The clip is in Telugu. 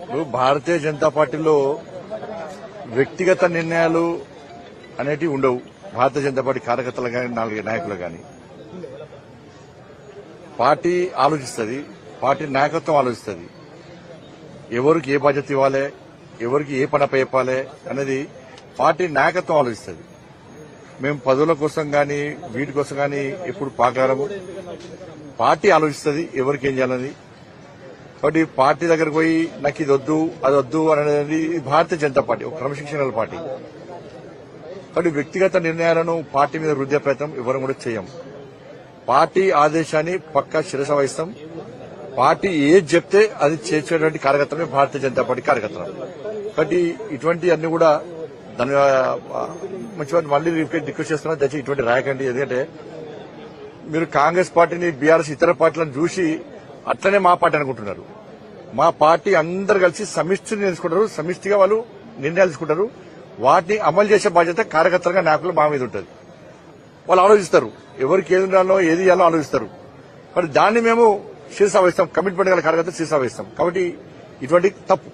ఇప్పుడు భారతీయ జనతా పార్టీలో వ్యక్తిగత నిర్ణయాలు అనేటివి ఉండవు. భారతీయ జనతా పార్టీ కార్యకర్తలు కానీ నాలుగు నాయకులు కానీ పార్టీ ఆలోచిస్తుంది. పార్టీ నాయకత్వం ఆలోచిస్తుంది. ఎవరికి ఏ బాధ్యత ఇవ్వాలి? ఎవరికి ఏ పని చెప్పాలి? అనేది పార్టీ నాయకత్వం ఆలోచిస్తుంది. మేము పదవుల కోసం కానీ వీటి కోసం కానీ ఎప్పుడు పాకారము పార్టీ ఆలోచిస్తుంది ఎవరికి ఏం చేయాలని కాబట్టి పార్టీ దగ్గరకు పోయి నాకు ఇది వద్దు అది వద్దు అనేది భారతీయ జనతా పార్టీ ఒక క్రమశిక్షణ పార్టీ. కాబట్టి వ్యక్తిగత నిర్ణయాలను పార్టీ మీద వృద్ధి ప్రయత్నం ఎవరు కూడా చేయం. పార్టీ ఆదేశాన్ని పక్కా శిరస వహిస్తాం. పార్టీ ఏది చెప్తే అది చేసేటువంటి కార్యకర్తలమే భారతీయ జనతా పార్టీ కార్యకర్తలు. కాబట్టి ఇటువంటి అన్ని కూడా దాని ఆ, మంచిగా మళ్ళీ రిపీట్ రిక్వెస్ట్ చేస్తున్నా దయచేసి ఇటువంటి రాయకండి. ఎందుకంటే మీరు కాంగ్రెస్ పార్టీని బీఆర్ఎస్ ఇతర పార్టీలను చూసి అట్లనే మా పార్టీ అనుకుంటున్నారు. మా పార్టీ అందరు కలిసి సమిష్టిని తీసుకుంటారు సమిష్టిగా వాళ్ళు నిర్ణయాలు తీసుకుంటారు. వాటిని అమలు చేసే బాధ్యత కార్యకర్తలుగా నాయకులు మా మీద ఉంటుంది. వాళ్ళు ఆలోచిస్తారు. ఎవరికి ఏది ఉండాలో ఏది ఇవ్వాలో ఆలోచిస్తారు. మరి దాన్ని మేము శిరస కమిట్మెంట్ గల కార్యకర్తలు శిరస కాబట్టి ఇటువంటి తప్పు